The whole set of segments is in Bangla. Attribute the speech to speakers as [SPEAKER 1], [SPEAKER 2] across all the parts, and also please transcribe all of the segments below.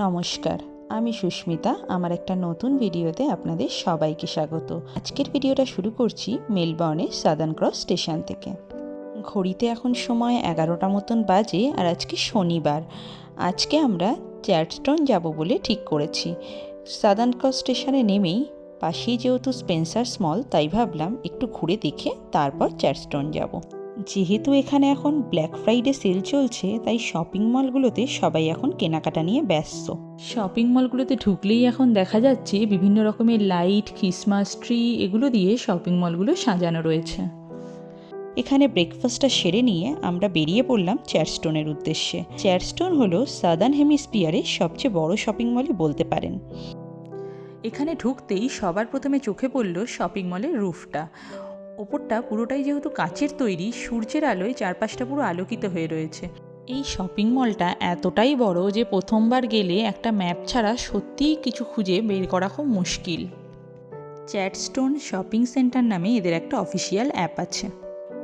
[SPEAKER 1] নমস্কার। আমি সুস্মিতা, আমার একটা নতুন ভিডিওতে আপনাদের সবাইকে স্বাগত। আজকের ভিডিওটা শুরু করছি মেলবর্নের সাদার্ন ক্রস স্টেশন থেকে। ঘড়িতে এখন সময় এগারোটা মতন বাজে আর আজকে শনিবার। আজকে আমরা চ্যাটস্টোন যাব বলে ঠিক করেছি। সাদার্ন ক্রস স্টেশনে নেমেই পাশেই যেহেতু স্পেন্সার স্মল, তাই ভাবলাম একটু ঘুরে দেখে তারপর চ্যাটস্টোন যাব। যেহেতু এখানে এখন ব্ল্যাক ফ্রাইডে সেল চলছে তাই শপিং মলগুলোতে সবাই এখন কেনাকাটা নিয়ে ব্যস্ত। শপিং মলগুলোতে ঢুকলেই এখন দেখা যাচ্ছে বিভিন্ন রকমের লাইট ক্রিসমাস ট্রি এগুলো দিয়ে শপিং মলগুলো সাজানো রয়েছে। এখানে ব্রেকফাস্টটা সেরে নিয়ে আমরা বেরিয়ে পড়লাম চেয়ারস্টোনের উদ্দেশ্যে। চেয়ারস্টোন হলো সাদার্ন হেমিস্পিয়ারের সবচেয়ে বড় শপিং মলই বলতে পারেন। এখানে ঢুকতেই সবার প্রথমে চোখে পড়ল শপিং মলের রুফটা ওপরটা পুরোটাই যেহেতু কাচের তৈরি, সূর্যের আলোয় চারপাশটা পুরো আলোকিত হয়ে রয়েছে। এই শপিং মলটা এতটাই বড় যে প্রথমবার গেলে একটা ম্যাপ ছাড়া সত্যিই কিছু খুঁজে বের করা খুব মুশকিল। চ্যাটস্টোন শপিং সেন্টার নামে এদের একটা অফিসিয়াল অ্যাপ আছে।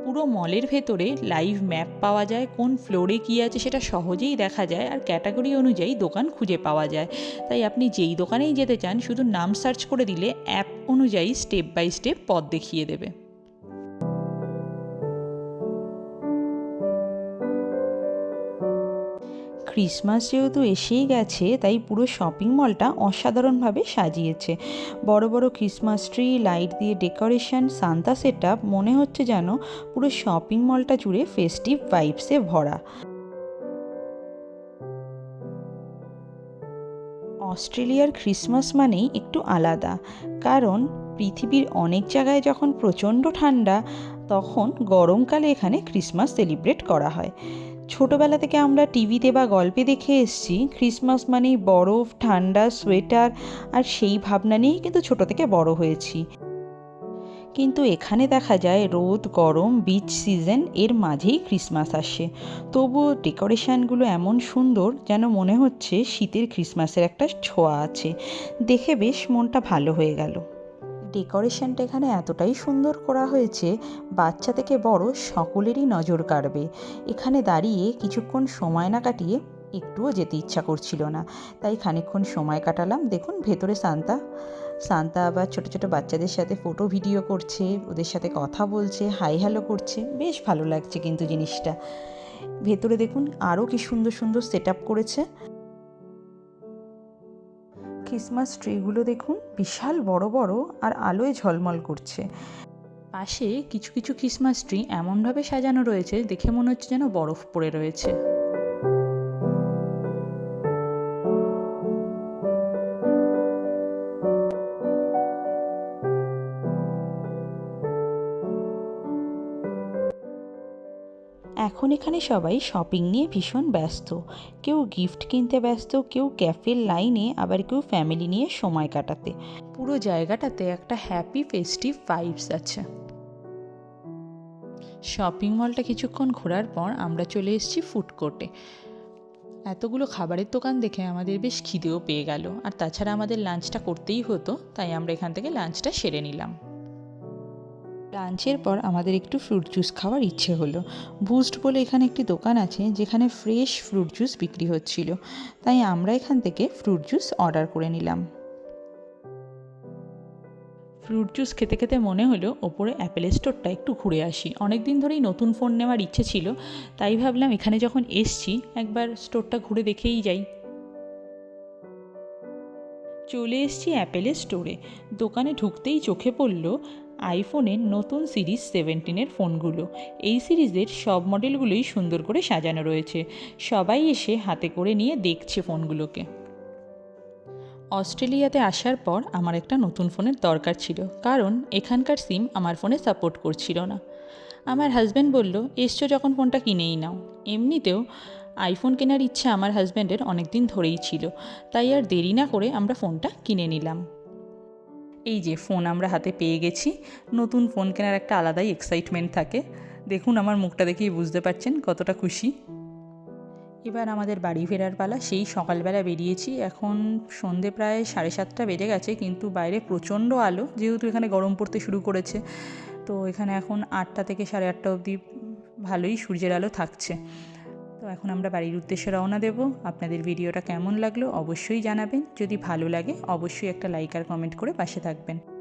[SPEAKER 1] পুরো মলের ভেতরে লাইভ ম্যাপ পাওয়া যায়, কোন ফ্লোরে কী আছে সেটা সহজেই দেখা যায় আর ক্যাটাগরি অনুযায়ী দোকান খুঁজে পাওয়া যায়। তাই আপনি যেই দোকানেই যেতে চান, শুধু নাম সার্চ করে দিলে অ্যাপ অনুযায়ী স্টেপ বাই স্টেপ পথ দেখিয়ে দেবে। ক্রিসমাস যেহেতু এসেই গেছে, তাই পুরো শপিং মলটা অসাধারণভাবে সাজিয়েছে। বড় বড় ক্রিসমাস ট্রি লাইট দিয়ে ডেকোরেশন সান্তা সেট মনে হচ্ছে যেন পুরো শপিং মলটা জুড়ে ফেস্টিভ ভাইবসে ভরা। অস্ট্রেলিয়ার ক্রিসমাস মানেই একটু আলাদা। কারণ পৃথিবীর অনেক জায়গায় যখন প্রচণ্ড ঠান্ডা, তখন গরমকালে এখানে ক্রিসমাস সেলিব্রেট করা হয়। ছোটোবেলা থেকে আমরা টিভিতে বা গল্পে দেখে এসছি ক্রিসমাস মানেই বরফ, ঠান্ডা, সোয়েটার আর সেই ভাবনা নিয়েই কিন্তু ছোটো থেকে বড় হয়েছি। কিন্তু এখানে দেখা যায় রোদ, গরম বিচ সিজন এর মাঝেই ক্রিসমাস আসে। তবুও ডেকোরেশনগুলো এমন সুন্দর যেন মনে হচ্ছে শীতের ক্রিসমাসের একটা ছোঁয়া আছে। দেখে বেশ মনটা ভালো হয়ে গেল। ডেকোরেশনটা এখানে এতটাই সুন্দর করা হয়েছে, বাচ্চা থেকে বড় সকলেরই নজর কাড়বে। এখানে দাঁড়িয়ে কিছুক্ষণ সময় না কাটিয়ে একটুও যেতে ইচ্ছা করছিল না। তাই খানিকক্ষণ সময় কাটালাম। দেখুন, ভেতরে সান্তা। সান্তা আবার ছোটো ছোটো বাচ্চাদের সাথে ফটো ভিডিও করছে, ওদের সাথে কথা বলছে হাই হ্যালো করছে। বেশ ভালো লাগছে কিন্তু জিনিসটা। ভেতরে দেখুন আরও কি সুন্দর সুন্দর সেট করেছে। ক্রিসমাস ট্রিগুলো দেখুন, বিশাল বড় বড় আর আলোয় ঝলমল করছে। পাশে কিছু কিছু ক্রিসমাস ট্রি এমনভাবে সাজানো রয়েছে, দেখে মনে হচ্ছে যেন বরফ পড়ে রয়েছে। এখন এখানে সবাই শপিং নিয়ে ভীষণ ব্যস্ত। কেউ গিফট কিনতে ব্যস্ত, কেউ ক্যাফের লাইনে আবার কেউ ফ্যামিলি নিয়ে সময় কাটাতে। পুরো জায়গাটাতে একটা হ্যাপি ফেস্টিভ ভাইবস আছে। শপিং মলটা কিছুক্ষণ ঘোরার পর আমরা চলে এসেছি ফুড কোর্টে এতগুলো খাবারের দোকান দেখে আমাদের বেশ খিদেও পেয়ে গেল। আর তাছাড়া আমাদের লাঞ্চটা করতেই হতো, তাই আমরা এখান থেকে লাঞ্চটা সেরে নিলাম। লাঞ্চের পর আমাদের একটু ফ্রুট জুস খাওয়ার ইচ্ছে হলো। বুস্ট বলে এখানে একটি দোকান আছে, যেখানে ফ্রেশ ফ্রুট জুস বিক্রি হচ্ছিল। তাই আমরা এখান থেকে ফ্রুট জুস অর্ডার করে নিলাম। ফ্রুট জুস খেতে খেতে মনে হলো ওপরে অ্যাপেল স্টোরটা একটু ঘুরে আসি। অনেক দিন ধরেই নতুন ফোন নেওয়ার ইচ্ছে ছিল, তাই ভাবলাম এখানে যখন এসছি, একবার স্টোরটা ঘুরে দেখেই যাই। চলে এসছি অ্যাপেলের স্টোরে দোকানে ঢুকতেই চোখে পড়ল আইফোনের নতুন সিরিজ সেভেন্টিনের ফোনগুলো। এই সিরিজের সব মডেলগুলোই সুন্দর করে সাজানো রয়েছে। সবাই এসে হাতে করে নিয়ে দেখছে ফোনগুলোকে। অস্ট্রেলিয়াতে আসার পর আমার একটা নতুন ফোনের দরকার ছিল, কারণ এখানকার সিম আমার ফোনে সাপোর্ট করছিল না। আমার হাজব্যান্ড বলল, এসছো যখন ফোনটা কিনেই নাও। এমনিতেও আইফোন কেনার ইচ্ছা আমার হাজব্যান্ডের অনেক দিন ধরেই ছিল, তাই আর দেরি না করে আমরা ফোনটা কিনে নিলাম। এই যে ফোন আমরা হাতে পেয়ে গেছি, নতুন ফোন কেনার একটা আলাদাই এক্সাইটমেন্ট থাকে। দেখুন আমার মুখটা দেখেই বুঝতে পারছেন কতটা খুশি। এবার আমাদের বাড়ি ফেরার পালা, সেই সকালবেলা বেরিয়েছি। এখন সন্ধে প্রায় সাড়ে সাতটা বেজে গেছে, কিন্তু বাইরে প্রচণ্ড আলো, যেহেতু এখানে গরম পড়তে শুরু করেছে। তো এখানে এখন আটটা থেকে সাড়ে আটটা অবধি ভালোই সূর্যের আলো থাকছে। এখন আমরা বাড়ির উদ্দেশ্যে রওনা দেব। আপনাদের ভিডিওটা কেমন লাগল অবশ্যই জানাবেন। যদি ভালো লাগে, অবশ্যই একটা লাইক আর কমেন্ট করে পাশে থাকবেন।